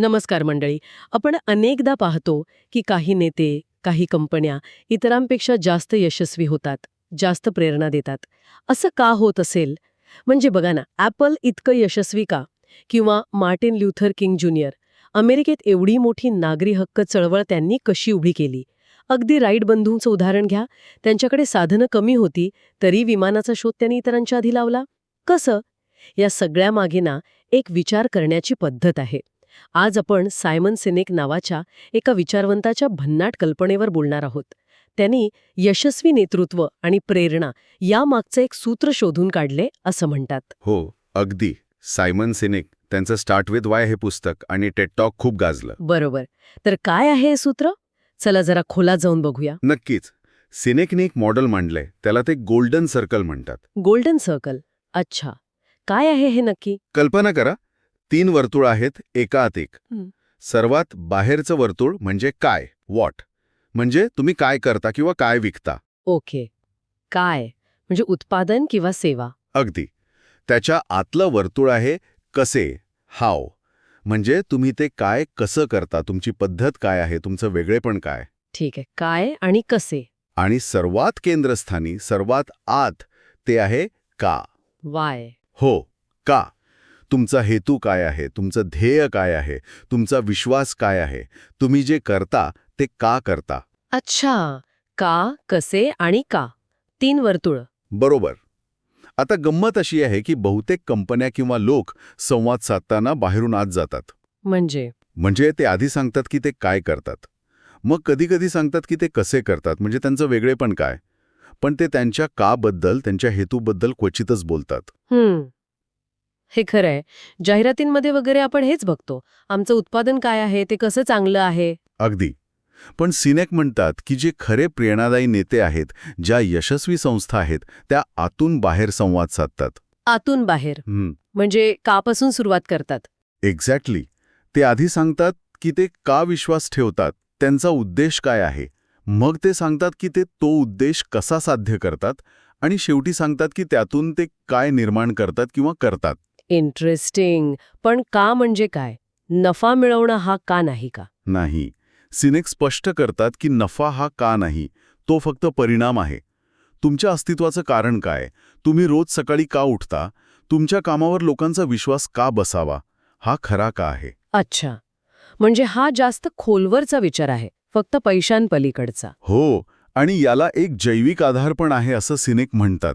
नमस्कार मंडळी. आपण अनेकदा पाहतो की काही नेते काही कंपन्या इतरांपेक्षा जास्त यशस्वी होतात जास्त प्रेरणा देतात. असं का होत असेल? म्हणजे बघा ना ॲपल इतकं यशस्वी का? किंवा मार्टिन ल्युथर किंग ज्युनियर अमेरिकेत एवढी मोठी नागरी हक्क चळवळ त्यांनी कशी उभी केली? अगदी राईट बंधूंचं उदाहरण घ्या. त्यांच्याकडे साधनं कमी होती तरी विमानाचा शोध त्यांनी इतरांच्या आधी लावला. कसं? या सगळ्या मागे ना एक विचार करण्याची पद्धत आहे. आज आपण सायमन सिनेक नावाच्या एका विचारवंताच्या भन्नाट कल्पनेवर बोलणार आहोत. त्यांनी यशस्वी नेतृत्व आणि प्रेरणा यामागचं एक सूत्र शोधून काढले असं म्हणतात. हो अगदी. सायमन सिनेक त्यांचं स्टार्ट विथ वाय हे पुस्तक आणि टेट टॉक खूप गाजलं. बरोबर. तर काय आहे हे सूत्र? चला जरा खोलात जाऊन बघूया. नक्कीच. सिनेकने एक मॉडेल मांडलंय त्याला ते गोल्डन सर्कल म्हणतात. Golden circle. अच्छा. काय आहे हे नक्की? कल्पना करा. तीन वर्तुळ आहेत एका आत एक. सर्वात बाहेरचं वर्तुळ म्हणजे काय? वॉट म्हणजे तुम्ही काय करता किंवा काय विकता? ओके. काय? म्हणजे उत्पादन किंवा सेवा. अगदी. त्याच्या आतलं वर्तुळ आहे कसे? हाव म्हणजे तुम्ही ते काय कसं करता? तुमची पद्धत काय आहे? तुमचं वेगळेपण काय? ठीक आहे. काय आणि कसे? आणि सर्वात केंद्रस्थानी सर्वात आत ते आहे का? वाय हो का. तुमचा हेतू काय आहे? तुमचं ध्येय काय आहे? तुमचा विश्वास काय आहे? तुम्ही जे करता ते का करता? अच्छा. का कसे आणि का? तीन वर्तुळ. बरोबर. आता गंमत अशी आहे की बहुतेक कंपन्या किंवा लोक संवाद साधताना बाहेरून आत जातात. म्हणजे? म्हणजे ते आधी सांगतात की ते काय करतात. मग कधी कधी सांगतात की ते कसे करतात म्हणजे त्यांचं वेगळेपण काय? पण ते त्यांच्या काबद्दल त्यांच्या हेतूबद्दल क्वचितच बोलतात. हे खरं आहे जाहिरातींमध्ये वगैरे आपण हेच बघतो. आमचं उत्पादन काय आहे ते कसं चांगलं आहे? अगदी. पण सिनेक म्हणतात की जे खरे प्रेरणादायी नेते आहेत ज्या यशस्वी संस्था आहेत त्या आतून बाहेर संवाद साधतात. आतून बाहेर. म्हणजे कापासून सुरुवात करतात. एक्झॅक्टली ते आधी सांगतात की ते का विश्वास ठेवतात त्यांचा उद्देश काय आहे? मग ते सांगतात की ते तो उद्देश कसा साध्य करतात? आणि शेवटी सांगतात की त्यातून ते काय निर्माण करतात किंवा करतात. इंटरेस्टिंग. पण का म्हणजे काय? नफा मिळवणं हा का नाही का? नाही. सिनेक स्पष्ट करतात की नफा हा का नाही तो फक्त परिणाम आहे. तुमच्या अस्तित्वाचं कारण काय? तुम्ही रोज सकाळी का उठता? तुमच्या कामावर लोकांचा विश्वास का बसावा? हा खरा का आहे? अच्छा. म्हणजे हा जास्त खोलवरचा विचार आहे फक्त पैशांपलीकडचा. हो. आणि याला एक जैविक आधार पण आहे असं सिनेक म्हणतात.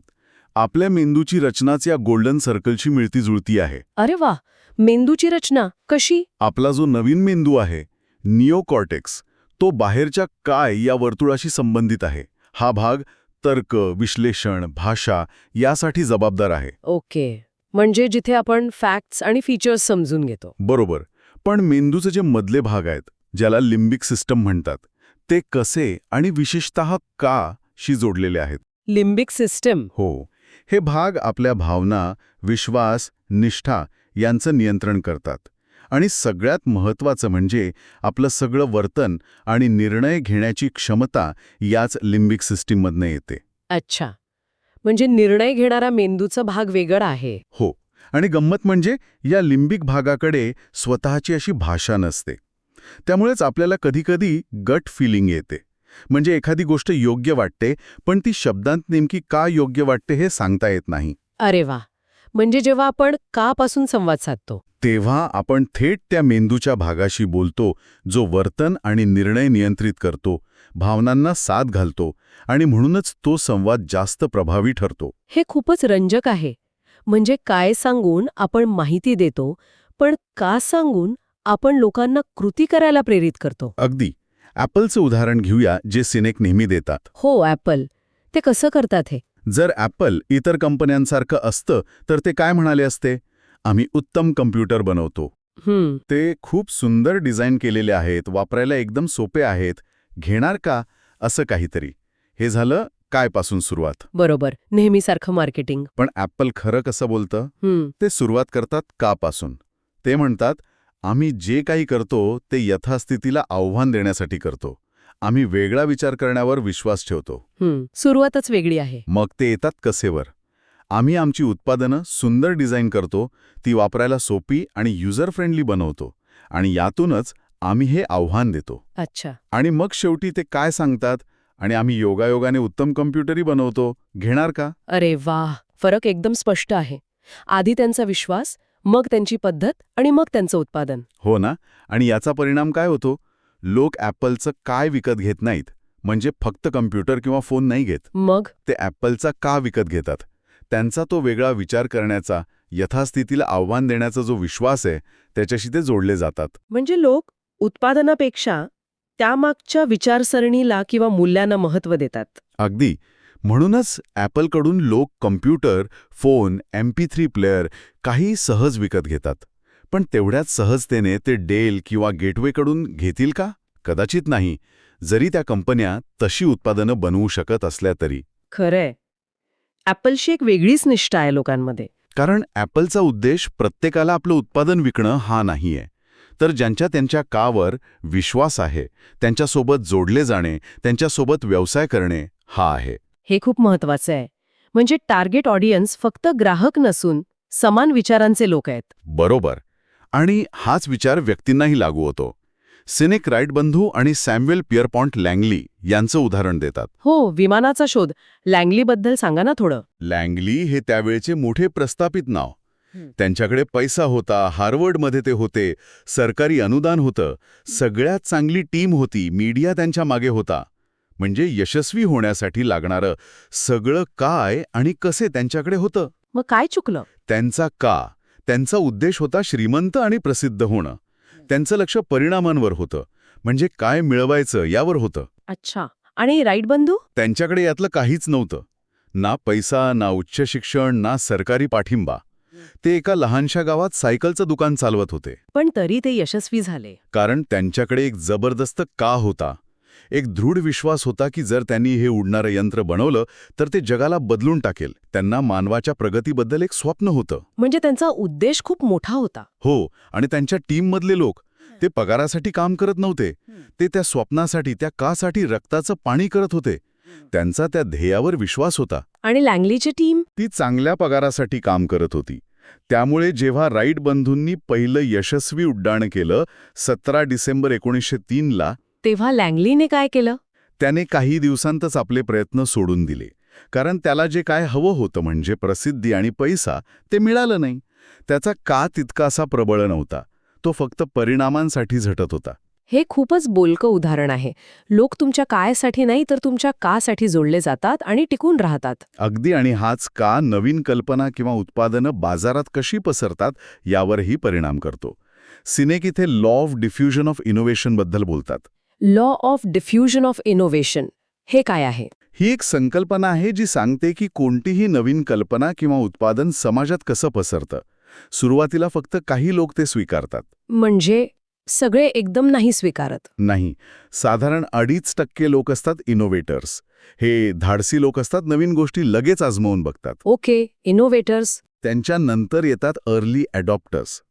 आपल्या मेंदूची रचनाच या गोल्डन सर्कलची मिळती जुळती आहे. अरे वा! मेंदूची रचना कशी? आपला जो नवीन मेंदू आहे निओकॉर्टेक्स तो बाहेरच्या काय या वर्तुळाशी संबंधित आहे. हा भाग तर्क विश्लेषण भाषा यासाठी जबाबदार आहे. ओके. म्हणजे जिथे आपण फॅक्ट्स आणि फीचर्स समजून घेतो. बरोबर. पण मेंदूचे जे मधले भाग आहेत ज्याला लिम्बिक सिस्टम म्हणतात ते कसे आणि विशेषत का शी जोडलेले आहेत? लिम्बिक सिस्टम हो. हे भाग आपल्या भावना विश्वास निष्ठा यांचं नियंत्रण करतात. आणि सगळ्यात महत्त्वाचं म्हणजे आपलं सगळं वर्तन आणि निर्णय घेण्याची क्षमता याच लिम्बिक सिस्टीममधनं येते. अच्छा. म्हणजे निर्णय घेणारा मेंदूचा भाग वेगळा आहे. हो. आणि गंमत म्हणजे या लिम्बिक भागाकडे स्वतःची अशी भाषा नसते. त्यामुळेच आपल्याला कधीकधी गट फिलिंग येते. म्हणजे एखादी गोष्ट योग्य वाटते पण ती शब्दांत नेमकी का योग्य वाटते हे सांगता येत नाही. अरे वा! म्हणजे जेव्हा आपण का पासून संवाद साधतो. तेव्हा आपण थेट त्या मेंदूच्या भागाशी बोलतो जो वर्तन आणि निर्णय नियंत्रित करतो भावनांना साथ घालतो आणि म्हणूनच तो संवाद जास्त प्रभावी ठरतो. हे खूपच रंजक आहे. म्हणजे काय सांगून आपण माहिती देतो पण का सांगून आपण लोकांना कृती करायला प्रेरित करतो? अगदी. ॲपलचं उदाहरण घेऊया जे सिनेक नेहमी देतात. हो ॲपल. ते कसं करतात हे? जर ॲपल इतर कंपन्यांसारखं असतं तर ते काय म्हणाले असते? आम्ही उत्तम कम्प्युटर बनवतो. ते खूप सुंदर डिझाईन केलेले आहेत वापरायला एकदम सोपे आहेत. घेणार का? असं काहीतरी. हे झालं कायपासून सुरुवात. बरोबर. नेहमीसारखं मार्केटिंग. पण ॲपल खरं कसं बोलतं? ते सुरुवात करतात कापासून. ते म्हणतात आम्ही जे काही करतो ते यथास्थितीला आव्हान देण्यासाठी करतो. आम्ही वेगळा विचार करण्यावर विश्वास ठेवतो. सुरुवातच वेगळी आहे. मग ते येतात कसेवर? आम्ही आमची उत्पादनं सुंदर डिझाईन करतो ती वापरायला सोपी आणि युजर फ्रेंडली बनवतो आणि यातूनच आम्ही हे आव्हान देतो. अच्छा. आणि मग शेवटी ते काय सांगतात? आणि आम्ही योगायोगाने उत्तम कम्प्युटरही बनवतो. घेणार का? अरे वाह! फरक एकदम स्पष्ट आहे. आधी त्यांचा विश्वास मग त्यांची पद्धत आणि मग त्यांचं उत्पादन. हो ना? आणि याचा परिणाम काय होतो? लोक ॲपलचं काय विकत घेत नाहीत? म्हणजे फक्त कम्प्युटर किंवा फोन नाही घेत? मग? ते ॲपलचा का विकत घेतात? त्यांचा तो वेगळा विचार करण्याचा यथास्थितीला आव्हान देण्याचा जो विश्वास आहे त्याच्याशी ते जोडले जातात. म्हणजे लोक उत्पादनापेक्षा त्यामागच्या विचारसरणीला किंवा मूल्यांना महत्त्व देतात. अगदी. म्हणूनच ॲपलकडून लोक computer phone M P three player काही सहज विकत घेतात. पण तेवढ्याच सहजतेने ते डेल किंवा गेटवेकडून घेतील का? कदाचित नाही. जरी त्या कंपन्या तशी उत्पादनं बनवू शकत असल्या तरी. खरंय. ॲपलशी एक वेगळीच निष्ठा आहे लोकांमध्ये. कारण ॲपलचा उद्देश प्रत्येकाला आपलं उत्पादन विकणं हा नाहीये. तर ज्यांच्या त्यांच्या कावर विश्वास आहे त्यांच्यासोबत जोडले जाणे त्यांच्यासोबत व्यवसाय करणे हा आहे. हे खूप महत्वाचं आहे. म्हणजे टार्गेट ऑडियन्स फक्त ग्राहक नसून समान विचारांचे लोक आहेत. बरोबर. आणि हाच विचार व्यक्तींनाही लागू होतो. सिनेक राईट बंधू आणि सॅम्युएल पियरपॉन्ट लँगली यांचं उदाहरण देतात. हो विमानाचा शोध. लँगलीबद्दल सांगा ना थोडं. लँगली हे त्यावेळचे मोठे प्रस्थापित नाव. त्यांच्याकडे पैसा होता हार्वर्डमध्ये ते होते सरकारी अनुदान होतं सगळ्यात चांगली टीम होती मीडिया त्यांच्या मागे होता. म्हणजे यशस्वी होण्यासाठी लागणारं सगळं काय आणि कसे त्यांच्याकडे होतं? मग काय चुकलं? त्यांचा का? त्यांचा उद्देश होता श्रीमंत आणि प्रसिद्ध होणं. त्यांचं लक्ष परिणामांवर होतं. म्हणजे काय मिळवायचं यावर होतं. अच्छा. आणि राईट बंधू? त्यांच्याकडे यातलं काहीच नव्हतं. ना पैसा ना उच्च शिक्षण ना सरकारी पाठिंबा. ते एका लहानशा गावात सायकलचं दुकान चालवत होते. पण तरी ते यशस्वी झाले. कारण त्यांच्याकडे एक जबरदस्त का होता. एक दृढ विश्वास होता की जर त्यांनी हे उडणारं यंत्र बनवलं तर ते जगाला बदलून टाकेल. त्यांना मानवाच्या प्रगतीबद्दल एक स्वप्न होतं. म्हणजे त्यांचा उद्देश खूप मोठा होता. हो आणि त्यांच्या टीममधले लोक ते पगारासाठी काम करत नव्हते. ते त्या स्वप्नासाठी त्या कासाठी रक्ताचं पाणी करत होते. त्यांचा त्या ध्येयावर विश्वास होता. आणि लँगलीची टीम? ती चांगल्या पगारासाठी काम करत होती. त्यामुळे जेव्हा राईट बंधूंनी पहिलं यशस्वी उड्डाण केलं सतरा डिसेंबर एकोणीसशे तीनला तेव्हा लँगलीने काय केलं? त्याने काही दिवसांतच आपले प्रयत्न सोडून दिले. कारण त्याला जे काय हवं होतं म्हणजे प्रसिद्धी आणि पैसा ते मिळालं नाही. त्याचा का तितकासा प्रबळ नव्हता. तो फक्त परिणामांसाठी झटत होता. हे खूपच बोलकं उदाहरण आहे. लोक तुमच्या कायसाठी नाही तर तुमच्या कासाठी जोडले जातात आणि टिकून राहतात. अगदी आणि हाच का नवीन कल्पना किंवा उत्पादनं बाजारात कशी पसरतात यावरही परिणाम करतो. सिनेक इथे लॉ ऑफ डिफ्युजन ऑफ इनोव्हेशनबद्दल बोलतात. Law of diffusion of innovation हे काय आहे? ही एक संकल्पना आहे जी सांगते की कोणतीही नवीन कल्पना किंवा उत्पादन समाजात कसं पसरतं. सुरुवातीला फक्त काही लोक ते स्वीकारतात. म्हणजे सगळे एकदम नाही स्वीकारत. नाही. साधारण अडीच टक्के लोक असतात इनोव्हेटर्स हे धाडसी लोक असतात नवीन गोष्टी लगेच आजमावून बघतात. ओके इनोव्हेटर्स त्यांच्या नंतर येतात अर्ली अडॉप्टर्स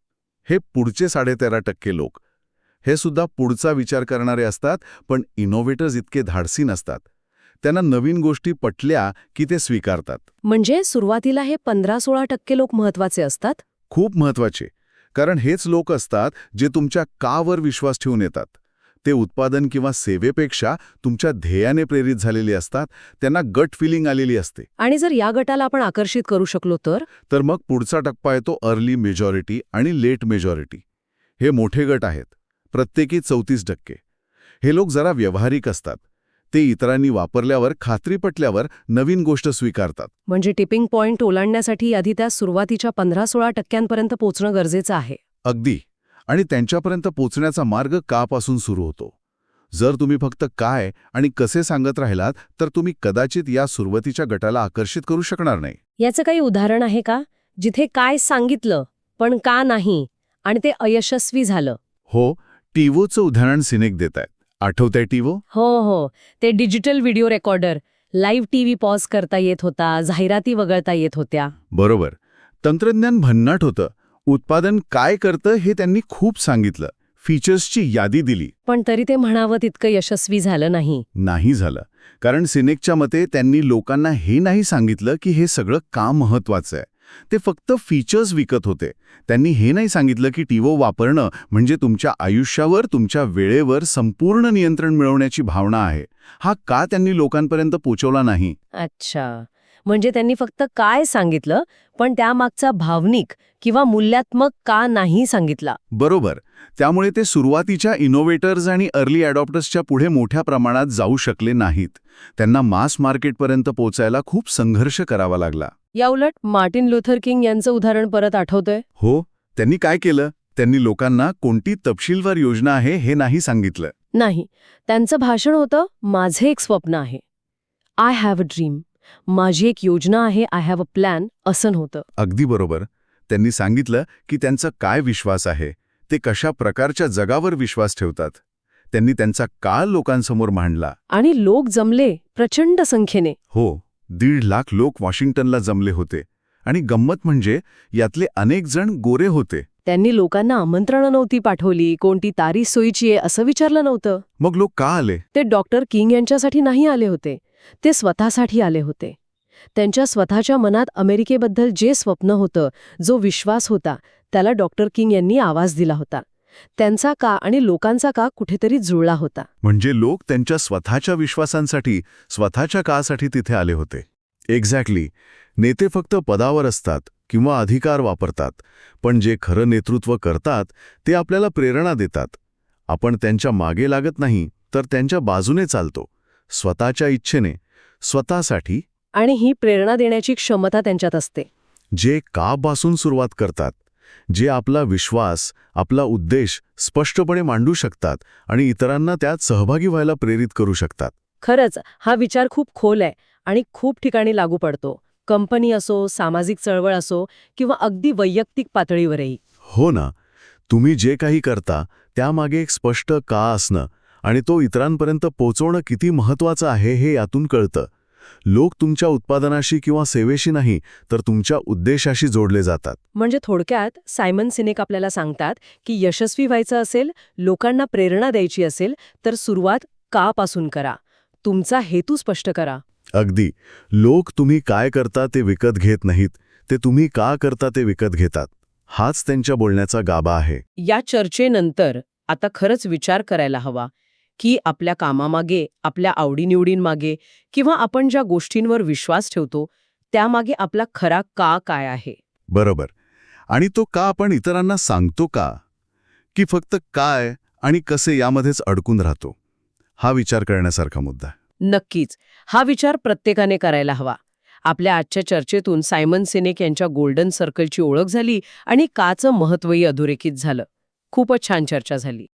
हे पुढचे साडेतेरा टक्के लोक. हे सुद्धा पुढचा विचार करणारे असतात पण इनोव्हेटर्स इतके धाडसी नसतात. त्यांना नवीन गोष्टी पटल्या की ते स्वीकारतात. म्हणजे सुरुवातीला हे पंधरा सोळा टक्के लोक महत्त्वाचे असतात? खूप महत्त्वाचे कारण हेच लोक असतात जे तुमच्या कावर विश्वास ठेवून येतात. ते उत्पादन किंवा सेवेपेक्षा तुमच्या ध्येयाने प्रेरित झालेले असतात त्यांना गट फिलिंग आलेली असते. आणि जर या गटाला आपण आकर्षित करू शकलो तर? तर मग पुढचा टप्पा येतो अर्ली मेजॉरिटी आणि लेट मेजॉरिटी हे मोठे गट आहेत. प्रत्येकी चौतीस टक्के. हे लोक जरा व्यावहारिक असतात. ते इतरांनी वापरल्यावर खात्री पटल्यावर नवीन गोष्ट स्वीकारतात. म्हणजे टिपिंग पॉइंट ओलांडण्यासाठी आधी त्या सुरुवातीच्या पंधरा सोळा टक्क्यांपर्यंत पोचणं गरजेचं आहे. अगदी. आणि त्यांच्यापर्यंत पोचण्याचा मार्ग कापासून सुरू होतो. जर तुम्ही फक्त काय आणि कसे सांगत राहिलात तर तुम्ही कदाचित या सुरुवातीच्या गटाला आकर्षित करू शकणार नाही. याचं काही उदाहरण आहे का? जिथे काय सांगितलं पण का नाही आणि ते अयशस्वी झालं. हो टीव्होचं उदाहरण सिनेक देत आहेत. आठवतंय टीव्हो? हो हो. ते digital video recorder. Live TV pause करता येत होता जाहिराती वगळता येत होत्या. बरोबर. तंत्रज्ञान भन्नाट होतं. उत्पादन काय करतं हे त्यांनी खूप सांगितलं. फीचर्सची यादी दिली. पण तरी ते म्हणावं तितकं यशस्वी झालं नाही. नाही झालं. कारण सिनेकच्या मते त्यांनी लोकांना हे नाही सांगितलं की हे सगळं का महत्वाचं आहे. ते फक्त फीचर्स विकत होते. त्यांनी हे नाही सांगितलं की टीवो वापरणं म्हणजे तुमच्या आयुष्यावर तुमच्या वेळेवर संपूर्ण नियंत्रण मिळवण्याची भावना आहे. हा का त्यांनी लोकांपर्यंत पोचवला नाही? अच्छा. म्हणजे त्यांनी फक्त काय सांगितलं पण त्यामागचा भावनिक किंवा मूल्यात्मक का नाही सांगितला? बरोबर. त्यामुळे ते सुरुवातीच्या इनोव्हेटर्स आणि अर्ली अडॉप्टर्सच्या पुढे मोठ्या प्रमाणात जाऊ शकले नाहीत. त्यांना मास मार्केटपर्यंत पोचायला खूप संघर्ष करावा लागला. याउलट मार्टिन लुथर किंग यांचं उदाहरण परत आठवतंय? हो त्यांनी काय केलं? त्यांनी लोकांना कोणती तपशीलवार योजना आहे हे नाही सांगितलं. नाही त्यांचं भाषण होतं माझे एक स्वप्न आहे. आय हॅव अ ड्रीम माझी एक योजना आहे आय हॅव अ प्लॅन असं नव्हतं अगदी बरोबर. त्यांनी सांगितलं की त्यांचा काय विश्वास आहे? ते कशा प्रकारच्या जगावर विश्वास ठेवतात? त्यांनी त्यांचा काळ लोकांसमोर मांडला. आणि लोक जमले प्रचंड संख्येने. हो. दीड लाख लोक वॉशिंग्टनला जमले होते आणि गंमत म्हणजे यातले अनेक जण गोरे होते. त्यांनी लोकांना आमंत्रणं नव्हती पाठवली कोणती तारीख सोयीची आहे असं विचारलं नव्हतं. मग लोक का आले? ते डॉक्टर किंग यांच्यासाठी नाही आले होते ते स्वतःसाठी आले होते. त्यांच्या स्वतःच्या मनात अमेरिकेबद्दल जे स्वप्न होतं जो विश्वास होता त्याला डॉक्टर किंग यांनी आवाज दिला होता. त्यांचा का आणि लोकांचा का कुठेतरी जुळला होता. म्हणजे लोक त्यांच्या स्वतःच्या विश्वासांसाठी स्वतःच्या काळासाठी तिथे आले होते. एक्झॅक्टली नेते फक्त पदावर असतात किंवा अधिकार वापरतात पण जे खरं नेतृत्व करतात ते आपल्याला प्रेरणा देतात. आपण त्यांच्या मागे लागत नाही तर त्यांच्या बाजूने चालतो. स्वतःच्या इच्छेने स्वतःसाठी. आणि ही प्रेरणा देण्याची क्षमता त्यांच्यात असते. जे कापासून सुरुवात करतात जे आपला विश्वास आपला उद्देश स्पष्टपणे मांडू शकतात आणि इतरांना त्यात सहभागी व्हायला प्रेरित करू शकतात. खरंच हा विचार खूप खोल आहे आणि खूप ठिकाणी लागू पडतो. कंपनी असो सामाजिक चळवळ असो किंवा अगदी वैयक्तिक पातळीवरही. हो ना. तुम्ही जे काही करता त्यामागे एक स्पष्ट का असणं आणि तो इतरांपर्यंत पोचवणं किती महत्वाचं आहे हे यातून कळतं. लोक तुमच्या उत्पादनाशी किंवा सेवेशी नाही तर तुमच्या उद्देशाशी जोडले जातात. म्हणजे थोडक्यात सायमन सिनेक आपल्याला सांगतात की यशस्वी व्हायचं असेल लोकांना प्रेरणा द्यायची असेल तर सुरुवात का पासून करा? तुमचा हेतू स्पष्ट करा. अगदी. लोक तुम्ही काय करता ते विकत घेत नाहीत. ते तुम्ही का करता ते विकत घेतात. हाच त्यांच्या बोलण्याचा गाभा आहे. या चर्चेनंतर आता खरंच विचार करायला हवा. की आपल्या कामामागे आपल्या आवडीनिवडींमागे किंवा आपण ज्या गोष्टींवर विश्वास ठेवतो त्यामागे आपला खरा का काय आहे? बरोबर. आणि तो का आपण इतरांना सांगतो का? की फक्त काय आणि कसे यामध्येच अडकून राहतो? हा विचार करण्यासारखा मुद्दा. नक्कीच. हा विचार प्रत्येकाने करायला हवा. आपल्या आजच्या चर्चेतून सायमन सिनेक यांच्या गोल्डन सर्कलची ओळख झाली आणि काचं महत्वही अधोरेखित झालं. खूपच छान चर्चा झाली.